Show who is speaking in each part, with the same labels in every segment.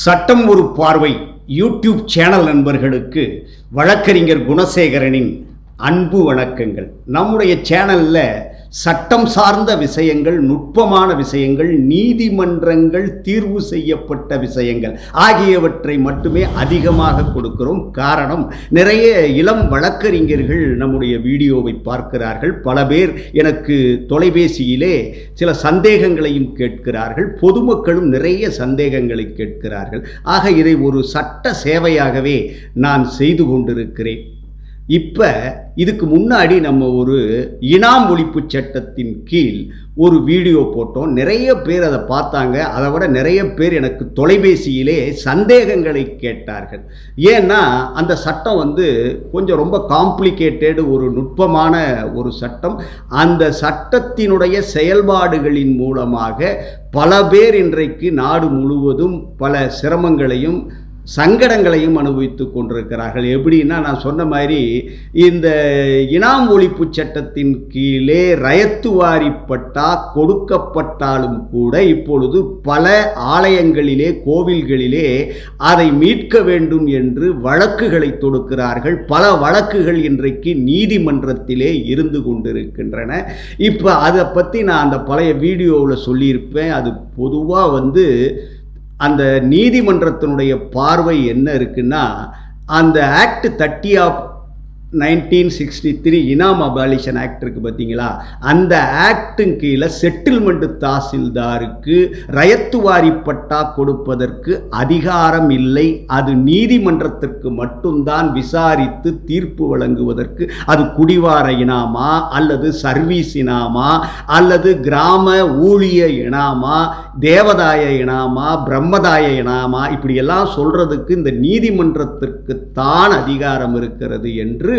Speaker 1: சட்டம் ஒரு பார்வை யூடியூப் சேனல் நண்பர்களுக்கு வழக்கறிஞர் குணசேகரனின் அன்பு வணக்கங்கள். நம்முடைய சேனலில் சட்டம் சார்ந்த விஷயங்கள் நுட்பமான விஷயங்கள் நீதிமன்றங்கள் தீர்வு செய்யப்பட்ட விஷயங்கள் ஆகியவற்றை மட்டுமே அதிகமாக கொடுக்கிறோம். காரணம் நிறைய இளம் வழக்கறிஞர்கள் நம்முடைய வீடியோவை பார்க்கிறார்கள். பல பேர் எனக்கு தொலைபேசியிலே சில சந்தேகங்களையும் கேட்கிறார்கள். பொதுமக்களும் நிறைய சந்தேகங்களை கேட்கிறார்கள். ஆக இதை ஒரு சட்ட சேவையாகவே நான் செய்து கொண்டிருக்கிறேன். இப்போ இதுக்கு முன்னாடி நம்ம ஒரு இனாம் ஒழிப்பு சட்டத்தின் கீழ் ஒரு வீடியோ போட்டோம். நிறைய பேர் அதை பார்த்தாங்க. அதை விட நிறைய பேர் எனக்கு தொலைபேசியிலே சந்தேகங்களை கேட்டார்கள். ஏன்னா அந்த சட்டம் வந்து கொஞ்சம் ரொம்ப காம்ப்ளிகேட்டடு ஒரு நுட்பமான ஒரு சட்டம். அந்த சட்டத்தினுடைய செயல்பாடுகளின் மூலமாக பல பேர் இன்றைக்கு நாடு முழுவதும் பல சிரமங்களையும் சங்கடங்களையும் அனுபவித்து கொண்டிருக்கிறார்கள். எப்படின்னா நான் சொன்ன மாதிரி இந்த இனாம் ஒழிப்பு சட்டத்தின் கீழே ரயத்து வாரிப்பட்டா கொடுக்கப்பட்டாலும் கூட இப்பொழுது பல ஆலயங்களிலே கோவில்களிலே அதை மீட்க வேண்டும் என்று வழக்குகளை தொடுக்கிறார்கள். பல வழக்குகள் இன்றைக்கு நீதிமன்றத்திலே இருந்து கொண்டிருக்கின்றன. இப்போ அதை பற்றி நான் அந்த பழைய வீடியோவில் சொல்லியிருப்பேன். அது பொதுவாக வந்து அந்த நீதிமன்றத்தினுடைய பார்வை என்ன இருக்குன்னா அந்த act thirty of nineteen sixty three Inam abolition act இருக்குது பார்த்தீங்களா? அந்த ஆக்டின் கீழே செட்டில்மெண்ட் தாசில்தாருக்கு ரயத்துவாரி பட்டா கொடுப்பதற்கு அதிகாரம் இல்லை. அது நீதிமன்றத்திற்கு மட்டும்தான் விசாரித்து தீர்ப்பு வழங்குவதற்கு அது குடிவார இனாமா அல்லது சர்வீஸ் இனாமா அல்லது கிராம ஊழிய இனாமா தேவதாய இனாமா பிரம்மதாய இனாமா இப்படியெல்லாம் சொல்கிறதுக்கு இந்த நீதிமன்றத்திற்கு தான் அதிகாரம் இருக்கிறது என்று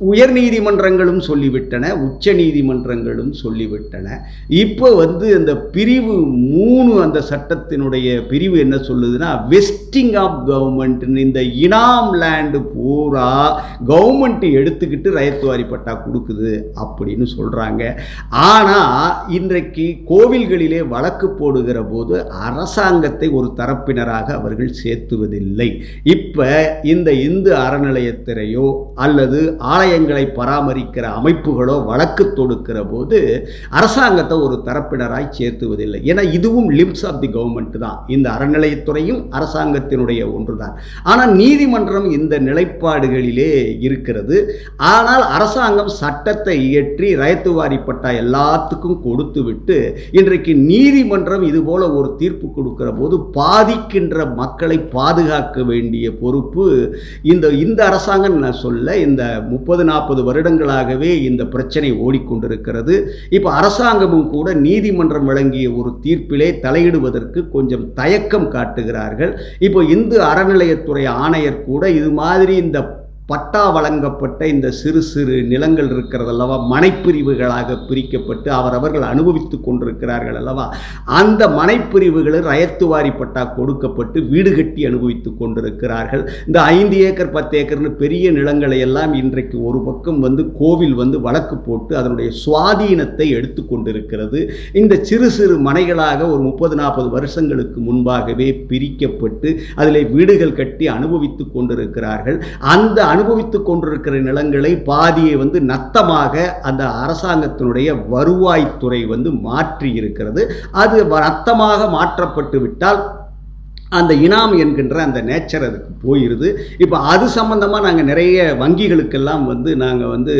Speaker 1: உயர் நீதிமன்றங்களும் சொல்லிவிட்டன உச்ச நீதிமன்றங்களும் சொல்லிவிட்டன. இப்போ வந்து அந்த பிரிவு மூணு அந்த சட்டத்தினுடைய பிரிவு என்ன சொல்லுதுன்னா வெஸ்டிங் ஆஃப் கவர்மெண்ட்னு இந்த இனாம் லேண்டு பூரா கவர்மெண்ட் எடுத்துக்கிட்டு ரயத்துவாரி பட்டா கொடுக்குது அப்படின்னு சொல்கிறாங்க ஆனால் இன்றைக்கு கோவில்களிலே வழக்கு போடுகிற போது அரசாங்கத்தை ஒரு தரப்பினராக அவர்கள் சேர்த்துவதில்லை. இப்போ இந்த இந்து அறநிலையத்திரையோ அல்லது ஆதாயங்களை பராமரிக்கிற அமைப்புகளோ வழக்கு தொடுக்கிற போது அரசாங்கத்தை ஒரு தரப்பினராய் சேர்த்துவதில்லை. ஏன்னா இதுவும் லிம்ஸ் ஆஃப் தி கவர்மெண்ட் தான். இந்த அறநிலையத்துறையும் அரசாங்கத்தினுடைய ஒன்றுதான். ஆனால் நீதிமன்றம் இந்த நிலைப்பாடுகளிலே இருக்கிறது. ஆனால் அரசாங்கம் சட்டத்தை இயற்றி ரயத்துவாரி பட்டா எல்லாத்துக்கும் கொடுத்துவிட்டு இன்றைக்கு நீதிமன்றம் இதுபோல ஒரு தீர்ப்பு கொடுக்கிற போது பாதிக்கின்ற மக்களை பாதுகாக்க வேண்டிய பொறுப்பு இந்த இந்த அரசாங்கம் நான் சொல்ல இந்த முப்பது நாற்பது வருடங்களாகவே இந்த பிரச்சனை ஓடிக்கொண்டிருக்கிறது. இப்போ அரசாங்கமும் கூட நீதிமன்றம் வழங்கிய ஒரு தீர்ப்பிலே தலையிடுவதற்கு கொஞ்சம் தயக்கம் காட்டுகிறார்கள். இப்போ இந்து அறநிலையத்துறை ஆணையர் கூட இது மாதிரி இந்த பட்டா வழங்கப்பட்ட இந்த சிறு சிறு நிலங்கள் இருக்கிறது அல்லவா மனைப்பிரிவுகளாக பிரிக்கப்பட்டு அவரவர்கள் அனுபவித்து கொண்டிருக்கிறார்கள் அல்லவா? அந்த மனைப்பிரிவுகளில் ரயத்துவாரி பட்டா கொடுக்கப்பட்டு வீடு கட்டி அனுபவித்து கொண்டிருக்கிறார்கள். இந்த ஐந்து ஏக்கர் பத்து ஏக்கர்னு பெரிய நிலங்களை எல்லாம் இன்றைக்கு ஒரு பக்கம் வந்து கோவில் வந்து வழக்கு போட்டு அதனுடைய சுவாதீனத்தை எடுத்து கொண்டிருக்கிறது. இந்த சிறு சிறு மனைகளாக ஒரு முப்பது நாற்பது வருஷங்களுக்கு முன்பாகவே பிரிக்கப்பட்டு அதில் வீடுகள் கட்டி அனுபவித்து கொண்டிருக்கிறார்கள். அந்த அனுபவித்து கொண்டிருக்கிற நிலங்களை பாதியை வந்து நத்தமாக அந்த அரசாங்கத்தினுடைய வருவாய்த்துறை வந்து மாற்றி இருக்கிறது அது நத்தமாக மாற்றப்பட்டு விட்டால் அந்த இனாம் என்கின்ற அந்த நேச்சர் அதுக்கு போயிடுது இப்போ அது சம்மந்தமாக நாங்கள் நிறைய வங்கிகளுக்கெல்லாம் வந்து நாங்கள் வந்து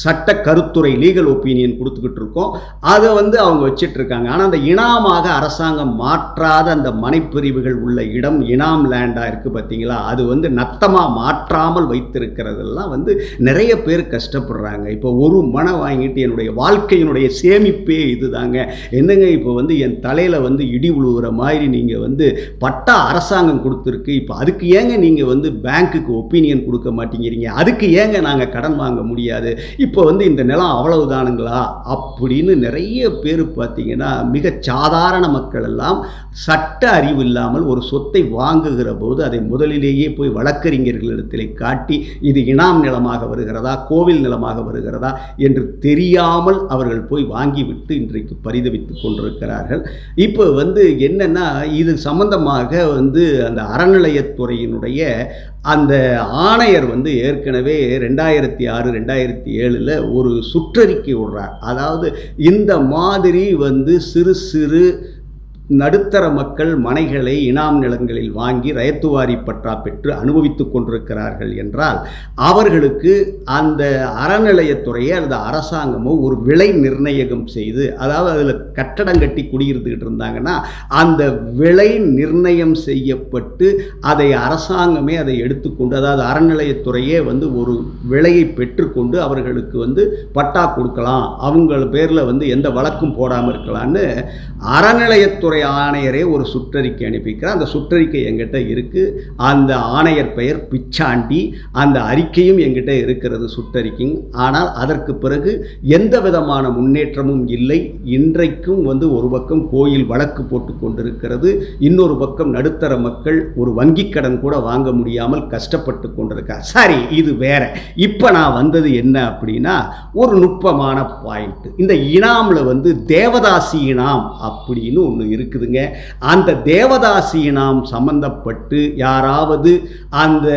Speaker 1: சட்ட கருத்துரை லீகல் ஒப்பீனியன் கொடுத்துக்கிட்டு இருக்கோம். அதை வந்து அவங்க வச்சிட்ருக்காங்க. ஆனால் அந்த இனாமாக அரசாங்கம் மாற்றாத அந்த மனைப்பிரிவுகள் உள்ள இடம் இனாம் லேண்டாக இருக்குது பார்த்தீங்களா? அது வந்து நத்தமாக மாற்றாமல் வைத்திருக்கிறதெல்லாம் வந்து நிறைய பேர் கஷ்டப்படுறாங்க. இப்போ ஒரு மனை வாங்கிட்டு என்னுடைய வாழ்க்கையினுடைய சேமிப்பே இதுதாங்க. என்னங்க இப்போ வந்து என் தலையில் வந்து இடி உழுவுற மாதிரி நீங்கள் வந்து பட் பட்டா அரசாங்கம் கொடுத்துருக்கு. இப்போ அதுக்கு ஏங்க நீங்கள் வந்து பேங்க்குக்கு ஒப்பீனியன் கொடுக்க மாட்டேங்கிறீங்க? அதுக்கு ஏங்க நாங்கள் கடன் வாங்க முடியாது? இப்போ வந்து இந்த நிலம் அவ்வளவு தானுங்களா அப்படின்னு நிறைய பேர் பார்த்தீங்கன்னா மிக சாதாரண மக்கள் எல்லாம் சட்ட அறிவு இல்லாமல் ஒரு சொத்தை வாங்குகிற போது அதை முதலிலேயே போய் வழக்கறிஞர்களிடத்திலே காட்டி இது இனாம் நிலமாக வருகிறதா? கோவில் நிலமாக வருகிறதா? என்று தெரியாமல் அவர்கள் போய் வாங்கிவிட்டு இன்றைக்கு பரிதவித்து கொண்டிருக்கிறார்கள். இப்போ வந்து என்னன்னா இது சம்பந்தமாக தொடர்பாக வந்து அந்த அறநிலையத்துறையினுடைய அந்த ஆணையர் வந்து ஏற்கனவே ரெண்டாயிரத்தி ஆறு ரெண்டாயிரத்தி ஏழில் ஒரு சுற்றறிக்கை விடுறார். அதாவது இந்த மாதிரி வந்து சிறு சிறு நடுத்தர மக்கள் மனைகளை இனாம் நிலங்களில் வாங்கி ரயத்துவாரி பற்றா பெற்று அனுபவித்து கொண்டிருக்கிறார்கள் என்றால் அவர்களுக்கு அந்த அறநிலையத்துறையை அல்லது அரசாங்கமோ ஒரு விலை நிர்ணயம் செய்து அதாவது அதில் கட்டடம் கட்டி குடியிருந்துக்கிட்டு இருந்தாங்கன்னா அந்த விலை நிர்ணயம் செய்யப்பட்டு அதை அரசாங்கமே அதை எடுத்துக்கொண்டு அதாவது அறநிலையத்துறையே வந்து ஒரு விலையை பெற்றுக்கொண்டு அவர்களுக்கு வந்து பட்டா கொடுக்கலாம். அவங்க பேரில் வந்து எந்த வழக்கும் போடாமல் இருக்கலாம்னு அறநிலையத்துறை ஆணையரே ஒரு சுற்றறிக்கை அனுப்பிக்கிறார் அந்த சுற்றறிக்கை எங்கிட்ட இருக்குது அந்த ஆணையர் பெயர் பிச்சாண்டி. அந்த அறிக்கையும் எங்கிட்ட இருக்கிறது சுற்றறிக்கையும். ஆனால் அதற்கு பிறகு எந்த விதமான முன்னேற்றமும் இல்லை. இன்றைக்கும் வந்து ஒரு பக்கம் கோயில் வழக்கு போட்டு கொண்டிருக்கிறது. இன்னொரு பக்கம் நடுத்தர மக்கள் ஒரு வங்கி கடன் கூட வாங்க முடியாமல் கஷ்டப்பட்டு கொண்டிருக்கார். சரி இது வேற. இப்போ நான் வந்தது என்ன அப்படின்னா ஒரு நுட்பமான பாயிண்ட். இந்த இனாமில் வந்து தேவதாசி இனாம் அப்படின்னு ஒன்று இருக்குதுங்க. அந்த தேவதாசி நாம் சம்மந்தப்பட்டு யாராவது அந்த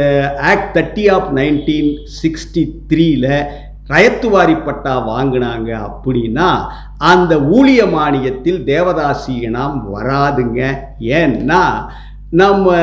Speaker 1: act thirty of nineteen sixty த்ரீல ரயத்துவாரி பட்டா வாங்கினாங்க அப்படின்னா அந்த ஊழிய மானியத்தில் தேவதாசி நாம் வராதுங்க. ஏன்னா நம்ம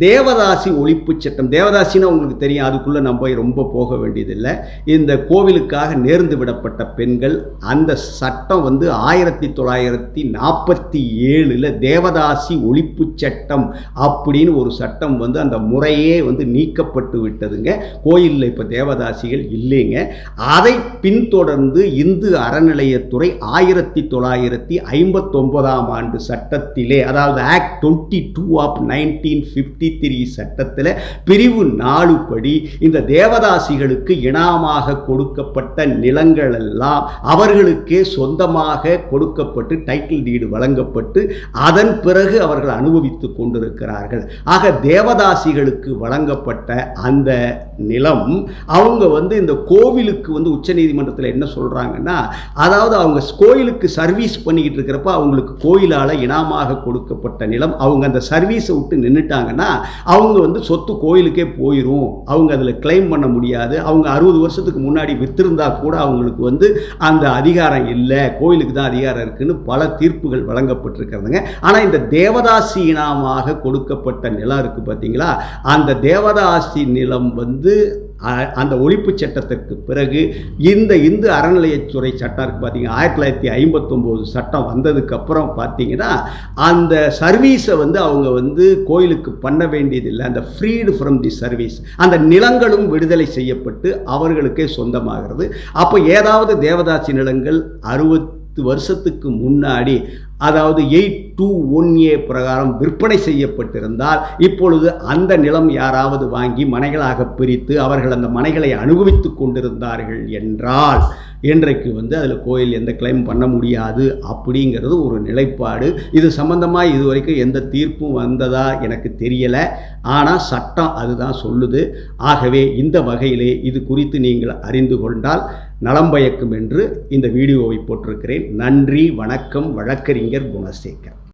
Speaker 1: தேவதாசி ஒழிப்பு சட்டம். தேவதாசின்னா உங்களுக்கு தெரியும் அதுக்குள்ளே நம்ம போய் ரொம்ப போக வேண்டியதில்லை. இந்த கோவிலுக்காக நேர்ந்து விடப்பட்ட பெண்கள் அந்த சட்டம் வந்து ஆயிரத்தி தொள்ளாயிரத்தி நாற்பத்தி ஏழில் தேவதாசி ஒழிப்பு சட்டம் அப்படின்னு ஒரு சட்டம் வந்து அந்த முறையே வந்து நீக்கப்பட்டு விட்டதுங்க. கோயிலில் இப்போ தேவதாசிகள் இல்லைங்க. அதை பின்தொடர்ந்து இந்து அறநிலையத்துறை ஆயிரத்தி தொள்ளாயிரத்தி ஐம்பத்தொன்பதாம் ஆண்டு சட்டத்திலே அதாவது act twenty two of nineteen fifty fifty three சட்டத்தில் பிரிவு நாலு படி இந்த தேவதாசிகளுக்கு இனாமாக கொடுக்கப்பட்ட நிலங்கள் எல்லாம் அவர்களுக்கே சொந்தமாக கொடுக்கப்பட்டு டைட்டில் டீடு வழங்கப்பட்டு அதன் பிறகு அவர்கள் அனுபவித்து கொண்டிருக்கிறார்கள். ஆக தேவதாசிகளுக்கு வழங்கப்பட்ட அந்த நிலம் அவங்க வந்து இந்த கோவிலுக்கு வந்து உச்சநீதிமன்றத்தில் என்ன சொல்கிறாங்கன்னா அதாவது அவங்க கோயிலுக்கு சர்வீஸ் பண்ணிக்கிட்டு இருக்கிறப்ப அவங்களுக்கு கோயிலால் இனாமாக கொடுக்கப்பட்ட நிலம் அவங்க அந்த சர்வீஸை விட்டு நின்றுட்டாங்கன்னா அவங்க வந்து சொத்து கோயிலுக்கே போயிடும் அவங்க அதில் கிளைம் பண்ண முடியாது. அவங்க அறுபது வருஷத்துக்கு முன்னாடி வித்திருந்தா கூட அவங்களுக்கு வந்து அந்த அதிகாரம் இல்லை. கோயிலுக்கு தான் அதிகாரம் இருக்குன்னு பல தீர்ப்புகள் வழங்கப்பட்டிருக்கிறதுங்க. ஆனால் இந்த தேவதாசி இனாமாக கொடுக்கப்பட்ட நிலம் இருக்குது பார்த்தீங்களா அந்த தேவதாசி நிலம் வந்து அந்த ஒழிப்பு சட்டத்திற்கு பிறகு இந்த இந்து அறநிலையத்துறை சட்டம் இருக்குது பார்த்தீங்கன்னா ஆயிரத்தி தொள்ளாயிரத்தி ஐம்பத்தொம்போது சட்டம் வந்ததுக்கப்புறம் பார்த்தீங்கன்னா அந்த சர்வீஸை வந்து அவங்க வந்து கோயிலுக்கு பண்ண வேண்டியதில்லை. அந்த ஃப்ரீடு ஃப்ரம் தி சர்வீஸ் அந்த நிலங்களும் விடுதலை செய்யப்பட்டு அவர்களுக்கே சொந்தமாகிறது. அப்போ ஏதாவது தேவதாசி நிலங்கள் அறுபத்து வருஷத்துக்கு முன்னாடி அதாவது எயிட் டூ ஒன் ஏ பிரகாரம் விற்பனை செய்யப்பட்டிருந்தால் இப்பொழுது அந்த நிலம் யாராவது வாங்கி மனைகளாக பிரித்து அவர்கள் அந்த மனைகளை அனுபவித்து கொண்டிருந்தார்கள் என்றால் இன்றைக்கு வந்து அதில் கோயில் எந்த கிளைம் பண்ண முடியாது அப்படிங்கிறது ஒரு நிலைப்பாடு. இது சம்பந்தமாக இது வரைக்கும் எந்த தீர்ப்பும் வந்ததா எனக்கு தெரியலை. ஆனால் சட்டம் அதுதான் சொல்லுது. ஆகவே இந்த வகையிலே இது குறித்து நீங்கள் அறிந்து கொண்டால் நலம் பயக்கும் என்று இந்த வீடியோவை போட்டிருக்கிறேன். நன்றி வணக்கம் வழக்கறிஞர். குணசேகர்.